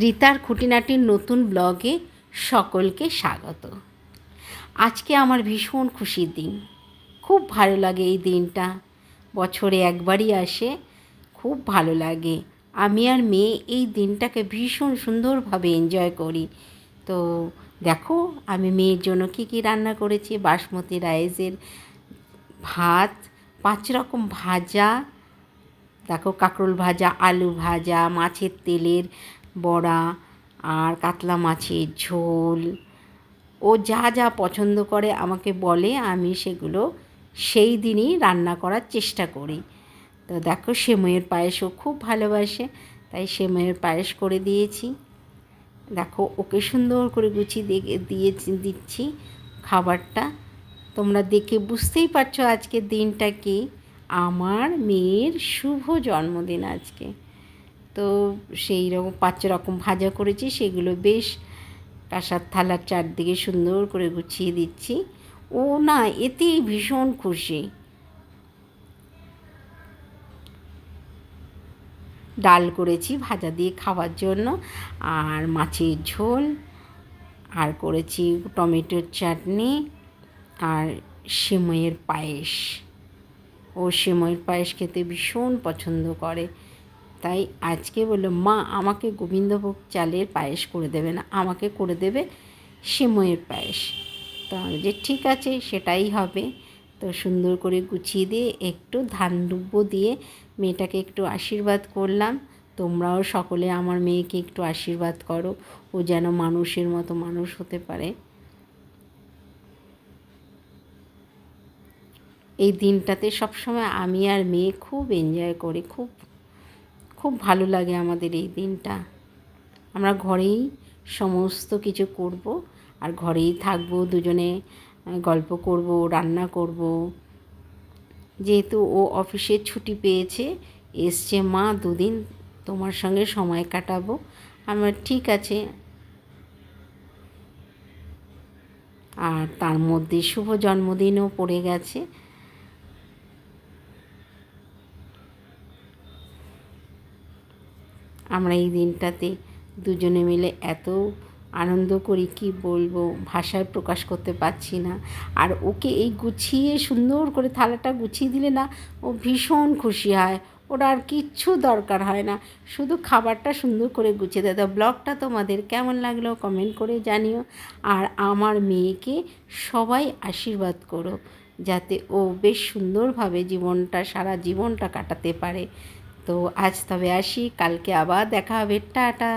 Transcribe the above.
রিতার খুঁটিনাটির নতুন ব্লগে সকলকে স্বাগত। আজকে আমার ভীষণ খুশির দিন। খুব ভালো লাগে এই দিনটা। বছরে একবারই আসে, খুব ভালো লাগে। আমি আর মেয়ে এই দিনটাকে ভীষণ সুন্দরভাবে এনজয় করি। তো দেখো, আমি মেয়ের জন্য কী কী রান্না করেছি? বাসমতি রাইসের ভাত, পাঁচ রকম ভাজা, দেখো কাঁকরোল ভাজা, আলু ভাজা, মাছের তেলের বড়া আর কাতলা মাছের ঝোল। ও যা যা পছন্দ করে আমাকে বলে আমি সেগুলো সেই দিনই রান্না করার চেষ্টা করি। তো দেখো সেময়ের পায়েসও খুব ভালোবাসে, তাই সেময়ের পায়েস করে দিয়েছি। দেখো ওকে সুন্দর করে গুছিয়ে দিয়ে দিচ্ছি খাবারটা। তোমরা দেখে বুঝতেই পারছ আজকের দিনটা কি? আমার মেয়ের শুভ জন্মদিন আজকে। তো সেই রকম পাঁচ রকম ভাজা করেছি, সেগুলো বেশ কাঁসার থালার চারদিকে সুন্দর করে গুছিয়ে দিচ্ছি। ও না, এতেই ভীষণ খুশি। ডাল করেছি ভাজা দিয়ে খাওয়ার জন্য, আর মাছের ঝোল, আর করেছি টমেটোর চাটনি, আর সিমইয়ের পায়েস। ও সিমইয়ের পায়েস খেতে ভীষণ পছন্দ করে। তাই আজকে বলল, মা, আমাকে গোবিন্দভোগ চালের পায়েস করে দেবে না, আমাকে করে দেবে সিমইয়ের পায়েস। তো আমি যে ঠিক আছে, সেটাই হবে। তো সুন্দর করে গুছিয়ে দিয়ে একটু ধান ডুব্বো দিয়ে মেয়েটাকে একটু আশীর্বাদ করলাম। তোমরাও সকলে আমার মেয়েকে একটু আশীর্বাদ করো, ও যেন মানুষের মতো মানুষ হতে পারে। এই দিনটাতে সবসময় আমি আর মেয়ে খুব এনজয় করি, খুব খুব ভালো লাগে আমাদের এই দিনটা। আমরা ঘরেই সমস্ত কিছু করব আর ঘরেই থাকব, দুজনে গল্প করব, রান্না করব। যেহেতু ও অফিসে ছুটি পেয়েছে, এসছে মা, দুদিন তোমার সঙ্গে সময় কাটাবো। আমার ঠিক আছে। আর তার মধ্যে শুভ জন্মদিনও পড়ে গেছে। আমরা এই দিনটাতে দুজনে মিলে এত আনন্দ করি, কি বলব? ভাষায় প্রকাশ করতে পারছি না। আর ওকে এই গুছিয়ে সুন্দর করে থালাটা গুছিয়ে দিলে না ও ভীষণ খুশি হয়। ওটা আর কিচ্ছু দরকার হয় না। শুধু খাবারটা সুন্দর করে গুছিয়ে দেয়। ব্লগটা তোমাদের কেমন লাগল কমেন্ট করে জানিও। আর আমার মেয়েকে সবাই আশীর্বাদ করো, যাতে ও বেশ সুন্দরভাবে জীবনটা, সারা জীবনটা কাটাতে পারে। তো আজ তবে আসি কালকে আবার দেখা হবে টাটা।